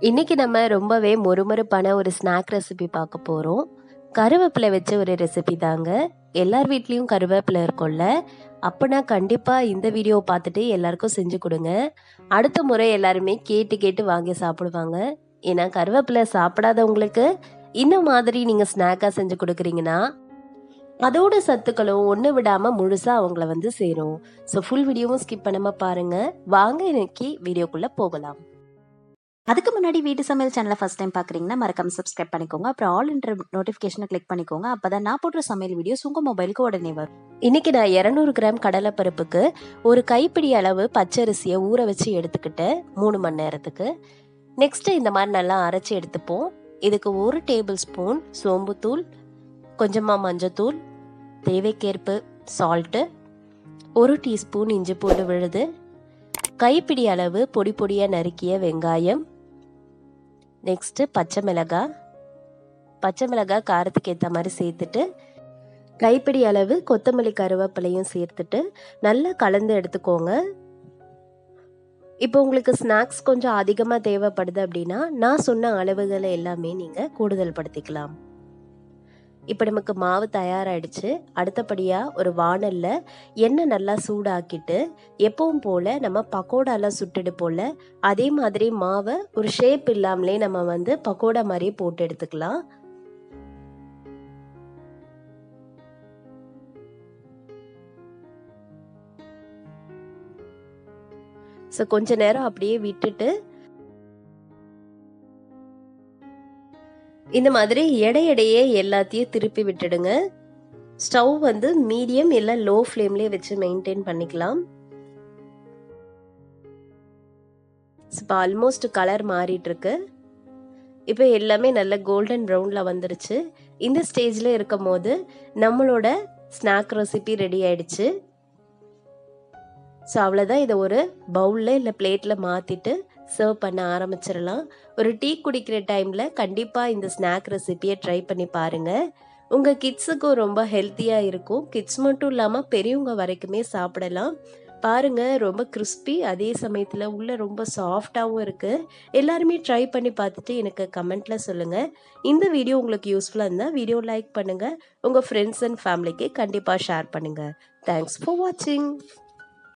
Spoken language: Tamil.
இன்னைக்கு நம்ம ரொம்பவே மொறுமொறுப்பான ஒரு ஸ்நாக் ரெசிபி பார்க்க போகிறோம் கருவேப்பிலை வச்ச ஒரு ரெசிபி தாங்க. எல்லார் வீட்லேயும் கருவேப்பிலை இருக்கும்ல. அப்போனா கண்டிப்பாக இந்த வீடியோவை பார்த்துட்டு எல்லாருக்கும் செஞ்சு கொடுங்க. அடுத்த முறை எல்லாருமே கேட்டு கேட்டு வாங்கி சாப்பிடுவாங்க. ஏன்னா கருவேப்பிலை சாப்பிடாதவங்களுக்கு இந்த மாதிரி நீங்கள் ஸ்நாக்காக செஞ்சு கொடுக்குறீங்கன்னா அதோட சத்துக்களும் ஒன்று விடாமல் முழுசாக அவங்கள வந்து சேரும். ஸோ ஃபுல் வீடியோவும் ஸ்கிப் பண்ணாமல் பாருங்கள் வாங்க இன்னைக்கு வீடியோக்குள்ளே போகலாம். அதுக்கு முன்னாடி வீட்டு சமையல் சேனலை ஃபர்ஸ்ட் டைம் பார்க்குறீங்கன்னா மறக்காம சப்ஸ்கிரைப் பண்ணிக்கோங்க. அப்புறம் ஆல் இன்டர் நோட்டிஃபிகேஷனை கிளிக் பண்ணிக்கோங்க. அப்போதான் நான் போடுற சமையல் வீடியோஸ் உங்கள் மொபைலுக்கு உடனே வரும். இன்னைக்கு நான் இரநூறு கிராம் கடலைப்பருப்புக்கு ஒரு கைப்பிடி அளவு பச்சரிசியை ஊற வச்சு எடுத்துக்கிட்டு மூணு மணி நேரத்துக்கு. நெக்ஸ்ட்டு இந்த மாதிரி நல்லா அரைச்சி எடுத்துப்போம். இதுக்கு ஒரு டேபிள் ஸ்பூன் சோம்புத்தூள் கொஞ்சமாக மஞ்சத்தூள் தேவைக்கேற்பு சால்ட்டு ஒரு டீஸ்பூன் இஞ்சி பூண்டு விழுது கைப்பிடி அளவு பொடி பொடியாக நறுக்கிய வெங்காயம் நெக்ஸ்ட்டு பச்சை மிளகாய் பச்சை மிளகாய் காரத்துக்கு ஏற்ற மாதிரி சேர்த்துட்டு கைப்பிடி அளவு கொத்தமல்லி கருவேப்பிலையும் சேர்த்துட்டு நல்லா கலந்து எடுத்துக்கோங்க. இப்போ உங்களுக்கு ஸ்நாக்ஸ் கொஞ்சம் அதிகமாக தேவைப்படுது அப்படின்னா நான் சொன்ன அளவுகளை எல்லாமே நீங்கள் கூடுதல் படுத்திக்கலாம் இப்போ நமக்கு மாவு தயாராகிடுச்சு அடுத்தபடியாக ஒரு வானலில் எண்ணெய் நல்லா சூடாக்கிட்டு எப்பவும் போல் நம்ம பக்கோடாலாம் சுட்டுடு போல் அதே மாதிரி மாவை ஒரு ஷேப் இல்லாமலே நம்ம வந்து பக்கோடா மாதிரியே போட்டு எடுத்துக்கலாம். ஸோ கொஞ்ச நேரம் அப்படியே விட்டுட்டு இந்த மாதிரி எடையடையே எல்லாத்தையும் திருப்பி விட்டுடுங்க. ஸ்டவ் வந்து மீடியம் இல்லை லோ ஃப்ளேம்லேயே வச்சு மெயின்டைன் பண்ணிக்கலாம். இப்போ ஆல்மோஸ்ட் கலர் மாறிட்டு இருக்கு இப்போ எல்லாமே நல்ல கோல்டன் ப்ரௌனில் வந்துருச்சு. இந்த ஸ்டேஜில் இருக்கும் போது நம்மளோட ஸ்நாக் ரெசிபி ரெடி ஆயிடுச்சு. ஸோ அவ்வளோதான் இதை ஒரு பவுலில் இல்லை பிளேட்டில் மாற்றிட்டு சர்வ் பண்ண ஆரம்பிச்சிடலாம். ஒரு டீ குடிக்கிற டைமில் கண்டிப்பாக இந்த ஸ்நாக் ரெசிபியை ட்ரை பண்ணி பாருங்கள் உங்கள் கிட்ஸுக்கும் ரொம்ப ஹெல்த்தியாக இருக்கும். கிட்ஸ் மட்டும் இல்லாமல் பெரியவங்க வரைக்குமே சாப்பிடலாம். பாருங்கள் ரொம்ப கிறிஸ்பி அதே சமயத்தில் உள்ள ரொம்ப சாஃப்டாகவும் இருக்குது எல்லாருமே ட்ரை பண்ணி பார்த்துட்டு எனக்கு கமெண்ட்டில் சொல்லுங்கள் இந்த வீடியோ உங்களுக்கு யூஸ்ஃபுல்லாக இருந்தால் வீடியோ லைக் பண்ணுங்கள் உங்கள் ஃப்ரெண்ட்ஸ் அண்ட் ஃபேமிலிக்கு கண்டிப்பாக ஷேர் பண்ணுங்கள் தேங்க்ஸ் ஃபார் வாட்சிங்